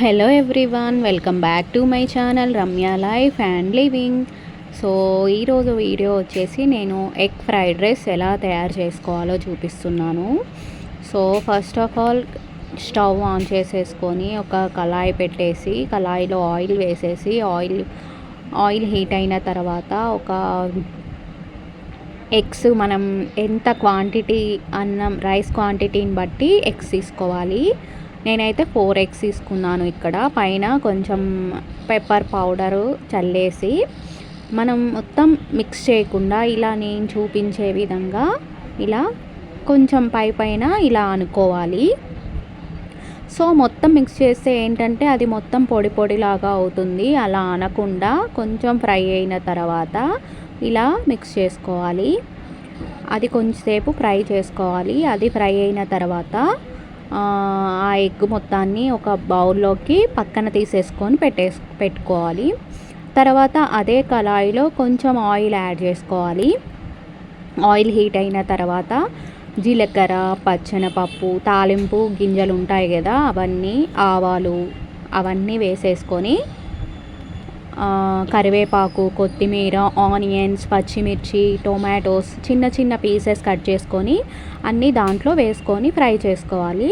Hello everyone welcome back to my channel Ramya life and living. So ఈరోజు video వచ్చేసి నేను egg fried rice ఎలా తయారు చేసుకోవాలో చూపిస్తున్నాను. So first of all stove on చేసేసుకొని ఒక కళాయి పెట్టేసి కళాయిలో ఆయిల్ వేసేసి ఆయిల్ ఆయిల్ హీట్ అయిన తర్వాత ఒక ఎగ్స్ మనం ఎంత క్వాంటిటీ అన్నం రైస్ క్వాంటిటీని బట్టి ఎగ్స్ తీసుకోవాలి. నేనైతే ఫోర్ ఎగ్స్ తీసుకున్నాను ఇక్కడ. పైన కొంచెం పెప్పర్ పౌడరు చల్లేసి మనం మొత్తం మిక్స్ చేయకుండా ఇలా నేను చూపించే విధంగా ఇలా కొంచెం పై పైన ఇలా అనుకోవాలి. సో మొత్తం మిక్స్ చేస్తే ఏంటంటే అది మొత్తం పొడి పొడిలాగా అవుతుంది. అలా అనకుండా కొంచెం ఫ్రై అయిన తర్వాత ఇలా మిక్స్ చేసుకోవాలి. అది కొంచెంసేపు ఫ్రై చేసుకోవాలి. అది ఫ్రై అయిన తర్వాత ఆ ఎగ్ మొత్తాన్ని ఒక బౌల్లోకి పక్కన తీసేసుకొని పెట్టే పెట్టుకోవాలి. తర్వాత అదే కళాయిలో కొంచెం ఆయిల్ యాడ్ చేసుకోవాలి. ఆయిల్ హీట్ అయిన తర్వాత జీలకర్ర పచ్చనపప్పు తాలింపు గింజలు ఉంటాయి కదా అవన్నీ ఆవాలు అవన్నీ వేసేసుకొని కరివేపాకు కొత్తిమీర ఆనియన్స్ పచ్చిమిర్చి టొమాటోస్ చిన్న చిన్న పీసెస్ కట్ చేసుకొని అన్నీ దాంట్లో వేసుకొని ఫ్రై చేసుకోవాలి.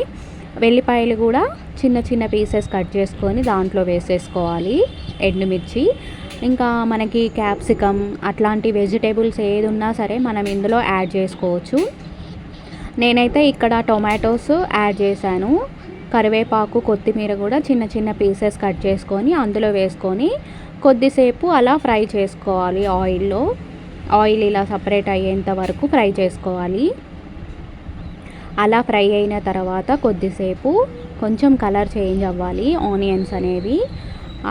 వెల్లిపాయలు కూడా చిన్న చిన్న పీసెస్ కట్ చేసుకొని దాంట్లో వేసేసుకోవాలి. ఎండుమిర్చి ఇంకా మనకి క్యాప్సికమ్ అట్లాంటి వెజిటేబుల్స్ ఏది ఉన్నా సరే మనం ఇందులో యాడ్ చేసుకోవచ్చు. నేనైతే ఇక్కడ టొమాటోస్ యాడ్ చేశాను. కరివేపాకు కొత్తిమీర కూడా చిన్న చిన్న పీసెస్ కట్ చేసుకొని అందులో వేసుకొని కొద్దిసేపు అలా ఫ్రై చేసుకోవాలి ఆయిల్లో. ఆయిల్ ఇలా సపరేట్ అయ్యేంత వరకు ఫ్రై చేసుకోవాలి. అలా ఫ్రై అయిన తర్వాత కొద్దిసేపు కొంచెం కలర్ చేంజ్ అవ్వాలి ఆనియన్స్ అనేవి.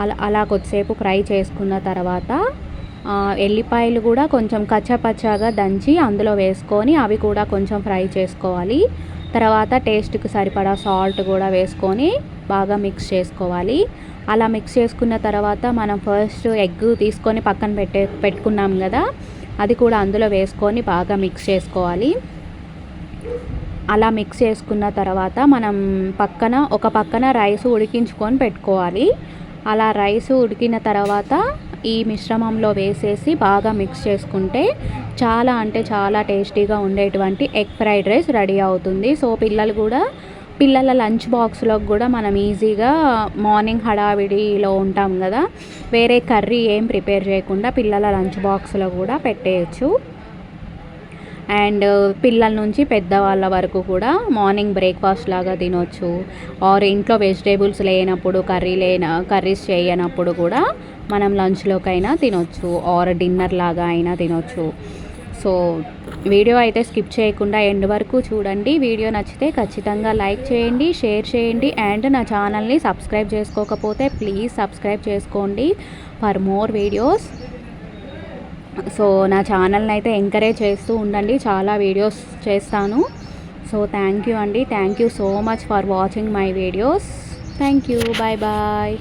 అలా అలా కొద్దిసేపు ఫ్రై చేసుకున్న తర్వాత ఎల్లిపాయలు కూడా కొంచెం కచ్చపచ్చగా దంచి అందులో వేసుకొని అవి కూడా కొంచెం ఫ్రై చేసుకోవాలి. తర్వాత టేస్ట్కి సరిపడా సాల్ట్ కూడా వేసుకొని బాగా మిక్స్ చేసుకోవాలి. అలా మిక్స్ చేసుకున్న తర్వాత మనం ఫస్ట్ ఎగ్ తీసుకొని పక్కన పెట్టే పెట్టుకున్నాం కదా అది కూడా అందులో వేసుకొని బాగా మిక్స్ చేసుకోవాలి. అలా మిక్స్ చేసుకున్న తర్వాత మనం పక్కన ఒక పక్కన రైస్ ఉడికించుకొని పెట్టుకోవాలి. అలా రైస్ ఉడికిన తర్వాత ఈ మిశ్రమంలో వేసేసి బాగా మిక్స్ చేసుకుంటే చాలా అంటే చాలా టేస్టీగా ఉండేటువంటి ఎగ్ ఫ్రైడ్ రైస్ రెడీ అవుతుంది. సో పిల్లలు కూడా పిల్లల లంచ్ బాక్స్లో కూడా మనం ఈజీగా మార్నింగ్ హడావిడిలో ఉంటాం కదా. వేరే కర్రీ ఏం ప్రిపేర్ చేయకుండా పిల్లల లంచ్ బాక్స్లో కూడా పెట్టేయచ్చు. అండ్ పిల్లల నుంచి పెద్దవాళ్ళ వరకు కూడా మార్నింగ్ బ్రేక్ఫాస్ట్ లాగా తినొచ్చు. ఆర్ ఇంట్లో వెజిటేబుల్స్ లేనప్పుడు కర్రీ లేన కర్రీస్ చేయనప్పుడు కూడా మనం లంచ్లోకైనా తినొచ్చు. ఆర్ డిన్నర్ లాగా అయినా తినొచ్చు. సో వీడియో అయితే స్కిప్ చేయకుండా ఎండ్ వరకు చూడండి. వీడియో నచ్చితే ఖచ్చితంగా లైక్ చేయండి షేర్ చేయండి అండ్ నా ఛానల్ని సబ్స్క్రైబ్ చేసుకోకపోతే ప్లీజ్ సబ్స్క్రైబ్ చేసుకోండి. ఫర్ మోర్ వీడియోస్ సో నా ఛానల్ని అయితే ఎంకరేజ్ చేస్తూ ఉండండి. చాలా వీడియోస్ చేస్తాను. సో థ్యాంక్ యూ అండి. Thank you so much for watching my videos thank you bye bye